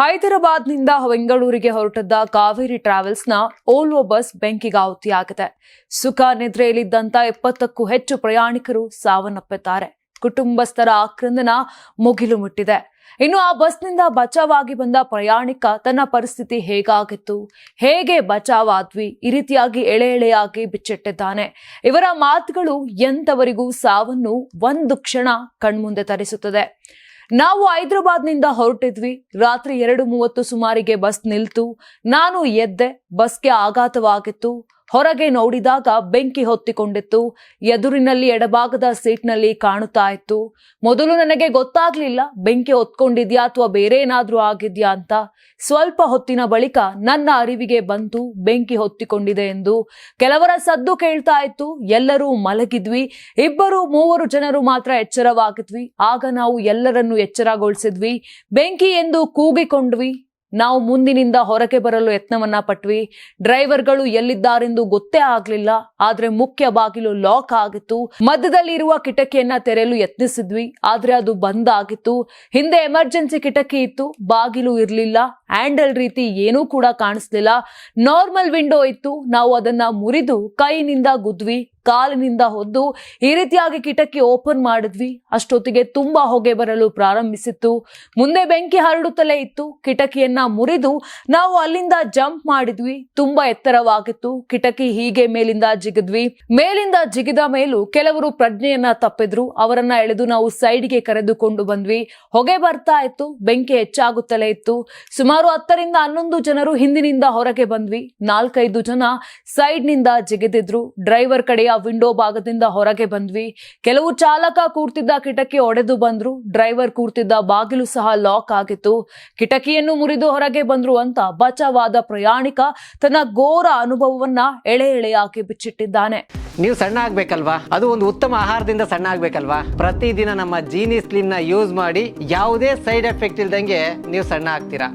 ಹೈದರಾಬಾದ್ನಿಂದ ಬೆಂಗಳೂರಿಗೆ ಹೊರಟದ್ದ ಕಾವೇರಿ ಟ್ರಾವೆಲ್ಸ್ನ ಓಲ್ವೋ ಬಸ್ ಬೆಂಕಿಗಾಹುತಿಯಾಗಿದೆ ಸುಖ ನಿದ್ರೆಯಲ್ಲಿದ್ದಂತ ಎಪ್ಪತ್ತಕ್ಕೂ ಹೆಚ್ಚು ಪ್ರಯಾಣಿಕರು ಸಾವನ್ನಪ್ಪಿದ್ದಾರೆ. ಕುಟುಂಬಸ್ಥರ ಆಕ್ರಂದನ ಮುಗಿಲು ಮುಟ್ಟಿದೆ. ಇನ್ನು ಆ ಬಸ್ನಿಂದ ಬಚಾವಾಗಿ ಬಂದ ಪ್ರಯಾಣಿಕ ತನ್ನ ಪರಿಸ್ಥಿತಿ ಹೇಗಾಗಿತ್ತು? ಹೇಗೆ ಬಚಾವಾದ್ವಿ? ಈ ರೀತಿಯಾಗಿ ಎಳೆ ಎಳೆಯಾಗಿ ಬಿಚ್ಚಿಟ್ಟಿದ್ದಾನೆ. ಇವರ ಮಾತುಗಳು ಎಂತವರಿಗೂ ಸಾವನ್ನು ಒಂದು ಕ್ಷಣ ಕಣ್ಮುಂದೆ ತರಿಸುತ್ತದೆ. ನಾವು ಹೈದರಾಬಾದ್ನಿಂದ ಹೊರಟಿದ್ವಿ. ರಾತ್ರಿ ಎರಡು ಮೂವತ್ತು ಸುಮಾರಿಗೆ ಬಸ್ ನಿಲ್ತು. ನಾನು ಎದ್ದೆ ಬಸ್ಗೆ ಆಘಾತವಾಗಿತ್ತು. ಹೊರಗೆ ನೋಡಿದಾಗ ಬೆಂಕಿ ಹೊತ್ತಿಕೊಂಡಿತ್ತು. ಎದುರಿನಲ್ಲಿ ಎಡಭಾಗದ ಸೀಟ್ನಲ್ಲಿ ಕಾಣುತ್ತಾ ಇತ್ತು. ಮೊದಲು ನನಗೆ ಗೊತ್ತಾಗ್ಲಿಲ್ಲ, ಬೆಂಕಿ ಹೊತ್ಕೊಂಡಿದ್ಯಾ ಅಥವಾ ಬೇರೆ ಏನಾದ್ರೂ ಆಗಿದ್ಯಾ ಅಂತ. ಸ್ವಲ್ಪ ಹೊತ್ತಿನ ಬಳಿಕ ನನ್ನ ಅರಿವಿಗೆ ಬಂತು ಬೆಂಕಿ ಹೊತ್ತಿಕೊಂಡಿದೆ ಎಂದು ಕೆಲವರ ಸದ್ದು ಕೇಳ್ತಾ ಇತ್ತು. ಎಲ್ಲರೂ ಮಲಗಿದ್ವಿ. ಇಬ್ಬರು ಮೂವರು ಜನರು ಮಾತ್ರ ಎಚ್ಚರವಾಗಿದ್ವಿ. ಆಗ ನಾವು ಎಲ್ಲರನ್ನು ಎಚ್ಚರಗೊಳಿಸಿದ್ವಿ. ಬೆಂಕಿ ಎಂದು ಕೂಗಿಕೊಂಡ್ವಿ. ನಾವು ಮುಂದಿನಿಂದ ಹೊರಗೆ ಬರಲು ಯತ್ನವನ್ನ ಪಟ್ವಿ. ಡ್ರೈವರ್ಗಳು ಎಲ್ಲಿದ್ದಾರೆಂದು ಗೊತ್ತೇ ಆಗ್ಲಿಲ್ಲ. ಆದ್ರೆ ಮುಖ್ಯ ಬಾಗಿಲು ಲಾಕ್ ಆಗಿತ್ತು. ಮಧ್ಯದಲ್ಲಿ ಇರುವ ಕಿಟಕಿಯನ್ನ ತೆರೆಯಲು ಯತ್ನಿಸಿದ್ವಿ. ಆದ್ರೆ ಅದು ಬಂದ್ ಆಗಿತ್ತು. ಹಿಂದೆ ಎಮರ್ಜೆನ್ಸಿ ಕಿಟಕಿ ಇತ್ತು. ಬಾಗಿಲು ಇರ್ಲಿಲ್ಲ. ಹ್ಯಾಂಡಲ್ ರೀತಿ ಏನೂ ಕೂಡ ಕಾಣಿಸ್ಲಿಲ್ಲ. ನಾರ್ಮಲ್ ವಿಂಡೋ ಇತ್ತು. ನಾವು ಅದನ್ನ ಮುರಿದು ಕೈನಿಂದ ಗುದ್ವಿ. ಕಾಲಿನಿಂದ ಹೊದ್ದು ಈ ರೀತಿಯಾಗಿ ಕಿಟಕಿ ಓಪನ್ ಮಾಡಿದ್ವಿ. ಅಷ್ಟೊತ್ತಿಗೆ ತುಂಬಾ ಹೊಗೆ ಬರಲು ಪ್ರಾರಂಭಿಸಿತ್ತು. ಮುಂದೆ ಬೆಂಕಿ ಹರಡುತ್ತಲೇ ಇತ್ತು. ಕಿಟಕಿಯನ್ನ ಮುರಿದು ನಾವು ಅಲ್ಲಿಂದ ಜಂಪ್ ಮಾಡಿದ್ವಿ. ತುಂಬಾ ಎತ್ತರವಾಗಿತ್ತು. ಕಿಟಕಿ ಹೀಗೆ ಮೇಲಿಂದ ಜಿಗಿದ್ವಿ. ಮೇಲಿಂದ ಜಿಗಿದ ಮೇಲೂ ಕೆಲವರು ಪ್ರಜ್ಞೆಯನ್ನ ತಪ್ಪಿದ್ರು. ಅವರನ್ನ ಎಳೆದು ನಾವು ಸೈಡ್ಗೆ ಕರೆದುಕೊಂಡು ಬಂದ್ವಿ. ಹೊಗೆ ಬರ್ತಾ ಇತ್ತು. ಬೆಂಕಿ ಹೆಚ್ಚಾಗುತ್ತಲೇ ಇತ್ತು. ಸುಮಾರು ಹತ್ತರಿಂದ ಹನ್ನೊಂದು ಜನರು ಹಿಂದಿನಿಂದ ಹೊರಗೆ ಬಂದ್ವಿ. ನಾಲ್ಕೈದು ಜನ ಸೈಡ್ನಿಂದ ಜಿಗಿದಿದ್ರು. ಡ್ರೈವರ್ ಕಡೆಯ ವಿಂಡೋ ಭಾಗದಿಂದ ಹೊರಗೆ ಬಂದ್ವಿ. ಕೆಲವು ಚಾಲಕ ಕೂರ್ತಿದ್ದ ಕಿಟಕಿ ಒಡೆದು ಬಂದ್ರು. ಡ್ರೈವರ್ ಕೂರ್ತಿದ್ದ ಬಾಗಿಲು ಸಹ ಲಾಕ್ ಆಗಿತ್ತು. ಕಿಟಕಿಯನ್ನು ಮುರಿದು ಹೊರಗೆ ಬಂದ್ರು ಅಂತ ಬಚಾವಾದ ಪ್ರಯಾಣಿಕ ತನ್ನ ಘೋರ ಅನುಭವವನ್ನ ಎಳೆ ಎಳೆಯಾಗಿ ಬಿಚ್ಚಿಟ್ಟಿದ್ದಾನೆ. ನೀವು ಸಣ್ಣ ಆಗ್ಬೇಕಲ್ವಾ? ಅದು ಒಂದು ಉತ್ತಮ ಆಹಾರದಿಂದ ಸಣ್ಣ ಆಗ್ಬೇಕಲ್ವಾ? ಪ್ರತಿದಿನ ನಮ್ಮ ಜೀನಿ ಸ್ಲಿಮ್ನ ಯೂಸ್ ಮಾಡಿ ಯಾವುದೇ ಸೈಡ್ ಎಫೆಕ್ಟ್ ಇಲ್ದಂಗೆ ನೀವು ಸಣ್ಣ ಆಗ್ತೀರಾ?